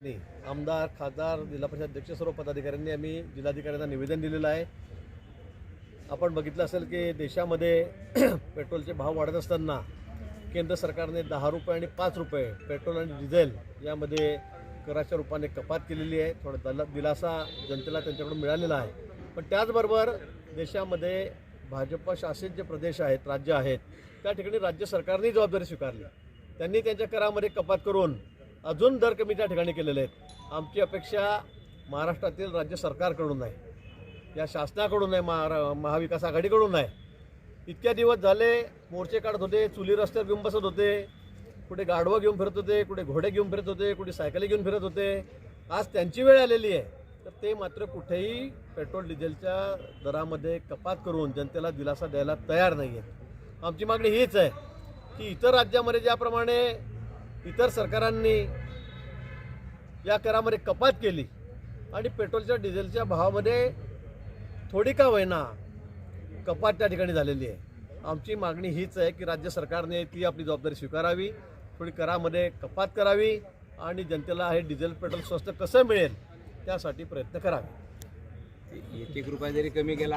आमदार खासदार जिल्हा परिषद अध्यक्ष सर्व पदाधिकाऱ्यांनी आम्ही जिल्हाधिकाऱ्यांना निवेदन दिलेलं आहे. आपण बघितलं असेल की देशामध्ये पेट्रोलचे भाव वाढत असताना केंद्र सरकारने दहा रुपये आणि पाच रुपये पेट्रोल आणि डिझेल यामध्ये कराच्या रूपाने कपात केलेली आहे. थोडा दला दिलासा जनतेला त्यांच्याकडून मिळालेला आहे. पण त्याचबरोबर देशामध्ये भाजप शासित जे प्रदेश आहेत राज्य आहेत त्या ठिकाणी राज्य सरकारने जबाबदारी स्वीकारली. त्यांनी त्यांच्या करामध्ये कपात करून अजून दर कमी त्या ठिकाणी केलेले आहेत. आमची अपेक्षा महाराष्ट्रातील राज्य सरकारकडून आहे या शासनाकडून आहे महारा महाविकास आघाडीकडून आहे इतक्या दिवस झाले मोर्चे काढत होते चुली रस्त्यावर घेऊन बसत होते कुठे गाढवं घेऊन फिरत होते कुठे घोडे घेऊन फिरत होते कुठे सायकली घेऊन फिरत होते. आज त्यांची वेळ आलेली आहे. तर ते मात्र कुठेही पेट्रोल डिझेलच्या दरामध्ये कपात करून जनतेला दिलासा द्यायला तयार नाही आहेत आमची मागणी हीच आहे की इतर राज्यामध्ये ज्याप्रमाणे इतर सरकारांनी या करामध्ये कपात केली आणि पेट्रोलच्या डिझेलच्या भावामध्ये थोडी का होईना कपात त्या ठिकाणी झालेली आहे. आमची मागणी हीच आहे की राज्य सरकारने ती आपली जबाबदारी स्वीकारावी थोडी करामध्ये कपात करावी आणि जनतेला हे डिझेल पेट्रोल स्वस्त कसं मिळेल त्यासाठी प्रयत्न करावे. एक एक रुपया जरी कमी केला